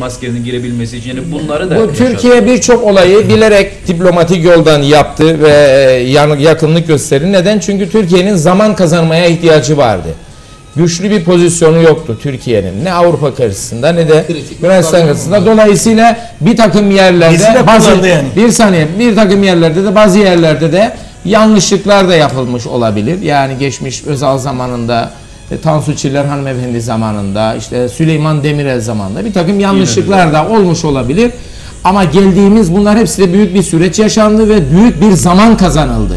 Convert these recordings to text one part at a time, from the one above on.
maskenin girebilmesi için yani bunları da Bu yaşadık. Türkiye birçok olayı bilerek diplomatik yoldan yaptı ve yan- yakınlık gösterdi. Neden? Çünkü Türkiye'nin zaman kazanmaya ihtiyacı vardı. Güçlü bir pozisyonu yoktu Türkiye'nin. Ne Avrupa karşısında ne de Yunanistan karşısında. Dolayısıyla bir takım yerlerde de bazı yani. bir saniye bir takım yerlerde de bazı yerlerde de yanlışlıklar da yapılmış olabilir. Yani geçmiş Özal zamanında e, Tansu Çiller hanımefendi zamanında işte Süleyman Demirel zamanında bir takım yanlışlıklar da olmuş olabilir. Ama geldiğimiz bunlar hepsi de büyük bir süreç yaşandı ve büyük bir zaman kazanıldı.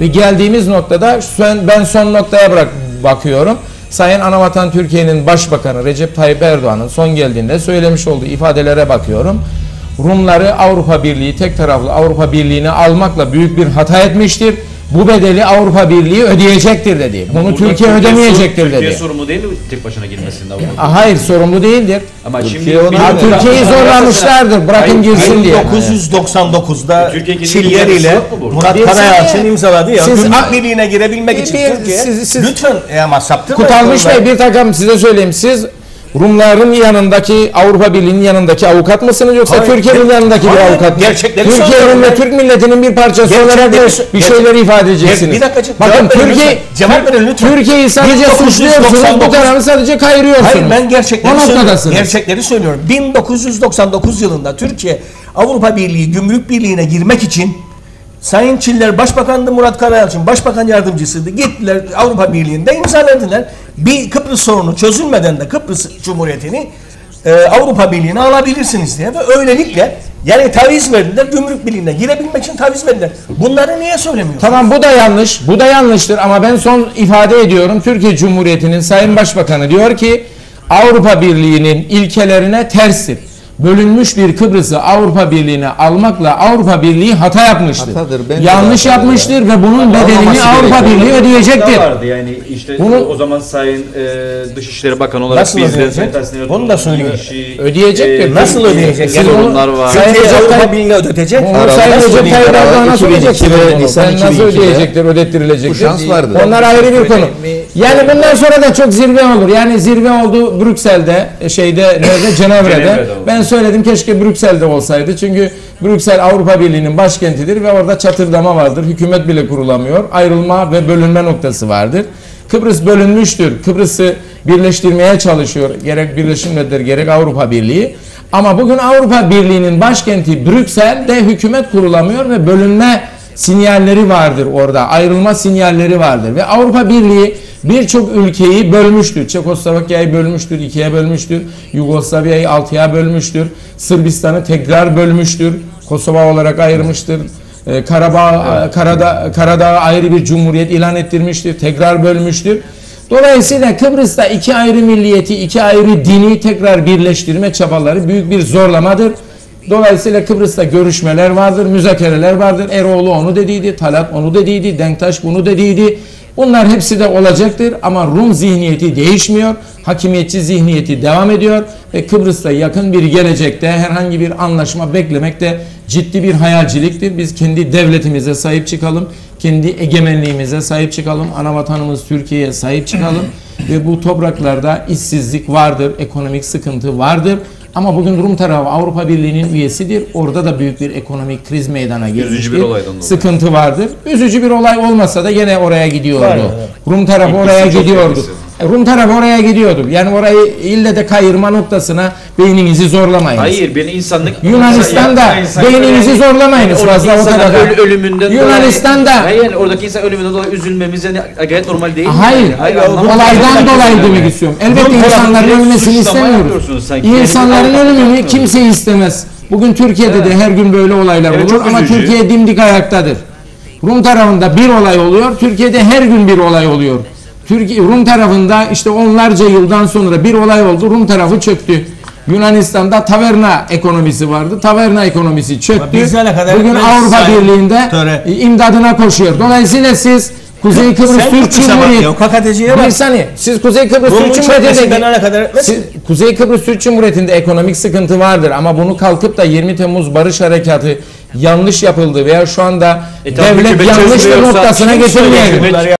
Ve geldiğimiz noktada ben, ben son noktaya bırak bakıyorum. Sayın Anavatan Türkiye'nin Başbakanı Recep Tayyip Erdoğan'ın son geldiğinde söylemiş olduğu ifadelere bakıyorum. Rumları Avrupa Birliği tek taraflı Avrupa Birliği'ne almakla büyük bir hata etmiştir. Bu bedeli Avrupa Birliği ödeyecektir dedi. Bunu Burada Türkiye ödemeyecektir Türkiye dedi. sorumlu değil mi tek başına girmesinde Avrupa? Ah, Hayır sorumlu değildir. Ama Türkiye şimdi Ha, Türkiye'yi zorlamışlardır. Bırakın Hayır, girsin diye. 1999'da Türkiye kendi Çiller ile? Murat Karayalçın imzaladı ya. Siz- Gümrük Birliği'ne girebilmek Bir- için bir- Türkiye. siz- siz- lütfen e, ama saptırmayın. Kutalmış. Bey bir takım size söyleyeyim. Siz Rumların yanındaki Avrupa Birliği'nin yanındaki avukat mısınız yoksa Hayır, Türkiye'nin yanındaki bir hayır, avukat mı? gerçekleri Türkiye'nin ve. Türk milletinin bir parçası Gerçekleri olarak bir ger- şeyleri ifade edeceksiniz. bir dakika, cevap Bakın verin Türkiye lütfen. Cevap verin lütfen. Türkiye'yi sadece 1999 suçluyorsunuz. Bu tarafı sadece kayırıyorsunuz. Hayır ben o gerçekleri söylüyorum. noktadasınız. Gerçekleri söylüyorum. 1999 yılında Türkiye Avrupa Birliği Gümrük Birliği'ne girmek için Sayın Çiller Başbakandı Murat Karayalçın Başbakan Yardımcısıydı. Gittiler Avrupa Birliği'nde imzaladılar. Bir Kıbrıs sorunu çözülmeden de Kıbrıs Cumhuriyeti'ni e, Avrupa Birliği'ne alabilirsiniz diye ve öylelikle yani taviz verdiler. Gümrük Birliği'ne girebilmek için taviz verdiler. Bunları niye söylemiyorsunuz? Tamam bu da yanlış. Bu da yanlıştır ama ben son ifade ediyorum. Türkiye Cumhuriyeti'nin Sayın Başbakanı diyor ki Avrupa Birliği'nin ilkelerine terstir. Bölünmüş bir Kıbrıs'ı Avrupa Birliği'ne almakla Avrupa Birliği hata yapmıştır. Hatadır, Yanlış hatadır yapmıştır ve bunun bedelini Almaması Avrupa gerekiyor. Birliği ödeyecektir. Vardı yani işte Bunu- o zaman Sayın e, Dışişleri Bakanı olarak Nasıl bizden ödeyecek? Erdoğan Bunu da söyleyin. işi, Ödeyecektir. Nasıl ödeyecek? Yani sorunlar var. Sayın Recep Avrupa Tayyip- Birliği'ne ödetecek. Bunu Sayın nasıl Recep ödeyecek? Tayyip Erdoğan'a Aralık soracaksınız 2002 ve bunu. Nisan Ben nasıl 2002'de ödeyecektir, ödettirilecektir. bu şans vardı. Onlar ayrı bir konu. Yani bundan sonra da çok zirve olur. Yani zirve oldu Brüksel'de, şeyde, nerede? Cenevre'de. Ben söyledim keşke Brüksel'de olsaydı. Çünkü Brüksel Avrupa Birliği'nin başkentidir ve orada çatırdama vardır. Hükümet bile kurulamıyor. Ayrılma ve bölünme noktası vardır. Kıbrıs bölünmüştür. Kıbrıs'ı birleştirmeye çalışıyor. Gerek Birleşmiş Milletler gerek Avrupa Birliği. Ama bugün Avrupa Birliği'nin başkenti Brüksel'de hükümet kurulamıyor ve bölünme sinyalleri vardır orada. Ayrılma sinyalleri vardır. Ve Avrupa Birliği birçok ülkeyi bölmüştür. Çekoslovakya'yı bölmüştür, ikiye bölmüştür. Yugoslavya'yı altıya bölmüştür. Sırbistan'ı tekrar bölmüştür. Kosova olarak ayırmıştır. Ee, Karabağ, Karadağ, Karadağ'a ayrı bir cumhuriyet ilan ettirmiştir. Tekrar bölmüştür. Dolayısıyla Kıbrıs'ta iki ayrı milliyeti, iki ayrı dini tekrar birleştirme çabaları büyük bir zorlamadır. Dolayısıyla Kıbrıs'ta görüşmeler vardır, müzakereler vardır. Eroğlu onu dediydi, Talat onu dediydi, Denktaş bunu dediydi. Bunlar hepsi de olacaktır ama Rum zihniyeti değişmiyor. Hakimiyetçi zihniyeti devam ediyor ve Kıbrıs'ta yakın bir gelecekte herhangi bir anlaşma beklemek de ciddi bir hayalciliktir. Biz kendi devletimize sahip çıkalım, kendi egemenliğimize sahip çıkalım, ana vatanımız Türkiye'ye sahip çıkalım ve bu topraklarda işsizlik vardır, ekonomik sıkıntı vardır. Ama bugün Rum tarafı Avrupa Birliği'nin üyesidir. Orada da büyük bir ekonomik kriz meydana gelmiştir. bir olaydan dolayı. Sıkıntı vardır. Üzücü bir olay olmasa da gene oraya gidiyordu. Var, evet. Rum tarafı İlk oraya gidiyordu. Rum tarafı oraya gidiyordu. Yani orayı ille de kayırma noktasına beyninizi zorlamayın. Hayır beni insanlık Yunanistan'da beyninizi yani- zorlamayınız yani fazla o tarafa. öl- ölümünden Yunanistan'da dolayı, hayır oradaki insan ölümünden dolayı üzülmemiz yani gayet normal değil? Hayır, Yani? olaydan anlamadım. dolayı demek istiyorum. Elbette insanların ölmesini istemiyoruz. İnsanların Yani- ölümünü kimse istemez. Bugün Türkiye'de de her gün böyle olaylar Evet, olur ama üzücü. Türkiye dimdik ayaktadır. Rum tarafında bir olay oluyor, Türkiye'de her gün bir olay oluyor. Türkiye Rum tarafında işte onlarca yıldan sonra bir olay oldu, Rum tarafı çöktü. Yunanistan'da taverna ekonomisi vardı. Taverna ekonomisi çöktü. Bugün. Avrupa Sayın Birliği'nde Töre. imdadına koşuyor. Dolayısıyla siz Kuzey Kıbrıs Türk Cumhuriyeti bir saniye. Siz Kuzey Kıbrıs Türk Cumhuriyeti'nde siz, Kuzey Kıbrıs Türk Cumhuriyeti'nde ekonomik sıkıntı vardır ama bunu kalkıp da 20 Temmuz Barış Harekatı yanlış yapıldı veya şu anda E devlet yanlış bir noktasına getirmeyelim.